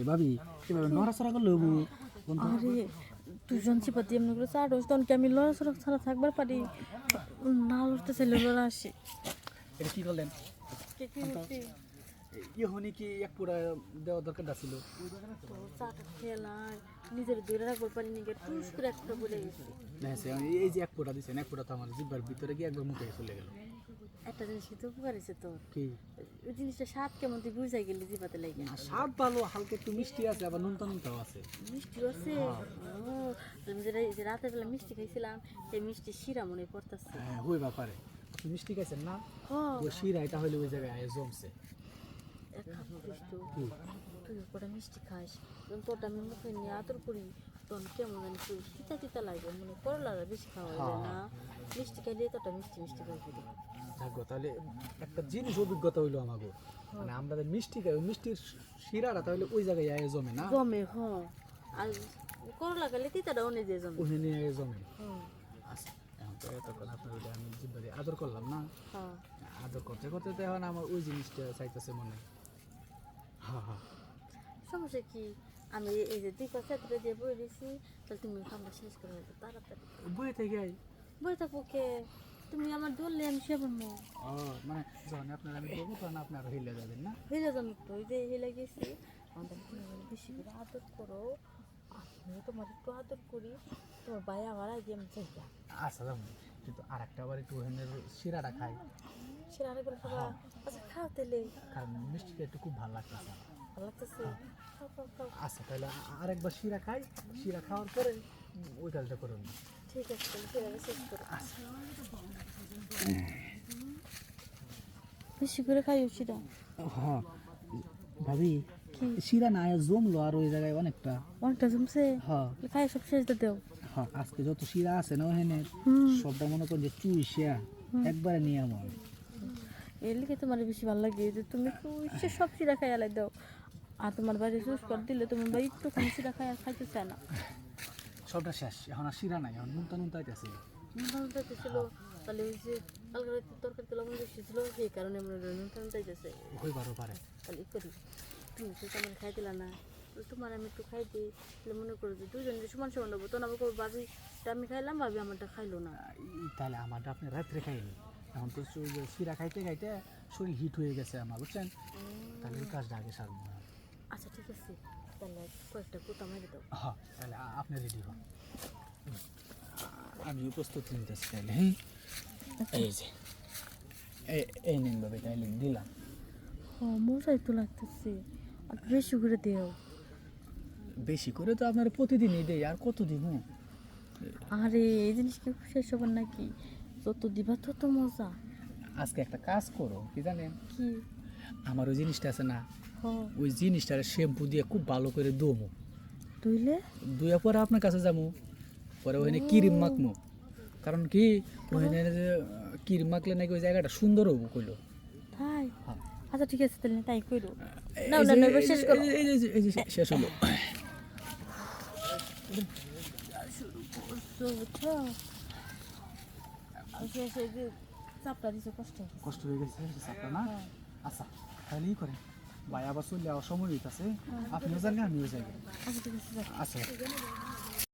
এ ভাবি এভাবে নড়াচড়া করলে হব আরে দুজন চিপাতি এমনি করে চার তখন কি আমি লড়াচড়া ছাড়া থাকবার পারি? না লড়তে চাইলে লড়া আসি। এটা কি করলেন? ইহনি কি এক পুরা দেওয়া দরকার ছিল? নিজের দূরে রাখবার পারি নিজের টুস করে একটা বলে গেছি। এই যে এক পুরা দিচ্ছেন এক পুরা তো আমার জিব্বার ভিতরে গিয়ে একবার মুখে চলে গেল। একটা জিনিস কিন্তু উপকার হয়েছে তোর কি? ওই জিনিসটা স্বাদ কেমন তুই বুঝাই গেলি জিপাতে লাগে স্বাদ ভালো হালকা একটু মিষ্টি আছে আবার নুনতা নুনতাও আছে। মিষ্টি আছে? ও তুমি যেটা যে রাতের বেলা মিষ্টি খাইছিলাম সেই মিষ্টি শিরা মনে পড়তেছে। হ্যাঁ ব্যাপারে। মিষ্টি খাইছেন না? ওই শিরা এটা হইলে ওই জায়গায় জমছে। তুই মিষ্টি খাস তোরটা আমি মুখে নিয়ে আদর করি তখন কেমন জানি তুই তিতা তিতা লাগে মানে করলা বেশি খাওয়া যায় না। মিষ্টি খাইলে তোরটা মিষ্টি মিষ্টি করে যাক তাহলে একটা জিনিস অভিজ্ঞতা হইল আমাকে মানে আমরা যে মিষ্টি খাই ওই মিষ্টির শিরাটা তাহলে ওই জায়গায় আয় জমে না? জমে হ। আর করলা খাইলে তিতাটা অনেক দিয়ে জমে। ওখানে আয় জমে। আচ্ছা এখন তো এতক্ষণ আপনার ওইটা আমি জিব্বারে আদর করলাম না? আদর করতে করতে তো এখন আমার ওই জিনিসটা চাইতেছে মনে। হ্যাঁ হ্যাঁ সমস্যা কি? আমি এই যে দুই পাশে দিয়ে বই দিয়েছি তাহলে তুমি কামটা শেষ করে তাড়াতাড়ি। বইয়ে থেকে বই থাকব কে? তুমি আমার ধরলে আমি সে বলব। ও মানে যখন আপনার আমি বলব তখন আপনি আরও হিলে যাবেন না? হেলে যাব একটু ওই যে হেলে গেছি আমাদের বেশি করে আদর করো। আমিও তোমার একটু আদর করি। তোমার ভাই আমার আগে আমি চাই আচ্ছা যাব কিন্তু আর একটা আবার একটু ওখানে শিরাটা খাই। সেটা আরেকবার খাবা? আচ্ছা খাও তাহলে। কারণ মিষ্টিটা একটু খুব ভালো লাগতেছে ভালো লাগতেছে? খাও আচ্ছা তাহলে আরেকবার শিরা খাই। শিরা খাওয়ার পরে ওই কাজটা করুন ঠিক আছে করো। বেশি করে হ্যাঁ। ভাবি কি? শিরা না জমলো আর ওই জায়গায় অনেকটা। অনেকটা জমছে? হ্যাঁ। খাই সব শেষ দেও। হ্যাঁ আজকে যত শিরা আছে না ওখানে সবটা মনে করেন যে চুইশিয়া একবারে নিয়ে আমার এর লিগে তোমার বেশি ভালো লাগে যে তুমি সব সিরা খাই আলাই দাও। আর তোমার বাড়ি জুস করে দিলে তোমার বাড়ি একটু সিরা খাই আর খাইতে চায় না। সবটা শেষ। এখন আর শিরা নাই এখন নুনতা নুনতা আইতেছে নুন চাইতেছিল তাহলে ওই যে কালকে রাতে তরকারিতে লবণ বেশি ছিল সেই কারণে মনে হয় নুন টান চাইতেছে হই বারো পারে। তাহলে ই করি। তুমি তো আমার খাই দিলা না তো তোমার আমি একটু খাই দিই তাহলে মনে করো যে দুজন সমান সমান নেব তখন আবার করব ভাবিটা আমি খাইলাম ভাবি আমারটা খাইলো না। তাহলে আমারটা আপনি রাত্রে খাইনি। এখন তো শিরা খাইতে খাইতে শরীর হিট হয়ে গেছে আমার বুঝছেন? তাহলে ওই কাজটা আগে সারবো। আচ্ছা ঠিক আছে। তাহলে কয়েকটা কোথা মেরে দাও। হ্যাঁ তাহলে আপনি রেডি হন। আমিও প্রস্তুত নিতেছি তাহলে। হ্যাঁ এই যে এই- নিন বাবা তাহলে দিলাম। ও মজাই তো লাগতেছে। আর বেশি করে দেও। বেশি করে তো আপনার প্রতিদিনই দেয় আর কত দিব আরে এই জিনিস কি শেষ হবে নাকি? যত দিবা তত মজা। আজকে একটা কাজ করো কি জানেন? কি? আমার ওই জিনিসটা আছে না ওই জিনিসটা শ্যাম্পু দিয়ে খুব ভালো করে দমো তুইলে দুয়া পরে আপনার কাছে যাব। পরে ওখানে ক্রিম মাখমো কারণ কি ওখানে যে ক্রিম মাখলে নাকি ওই জায়গাটা সুন্দর হব কইলো। তাই? হ্যাঁ। আচ্ছা ঠিক আছে তাহলে তাই এই নাও, যে- নাও, শেষ করো। এই যে- এই যে শেষ হলো। বুঝছ বুঝছ আচ্ছা সেই যে চাপটা দিছে কষ্ট কষ্ট হয়ে গেছে চাপটা না? আচ্ছা তাহলে ই করেন। ভাই আবার চলে যাওয়ার সময় হইতাছে। আপনিও জানেন আমিও যাই। আচ্ছা আছে আচ্ছা।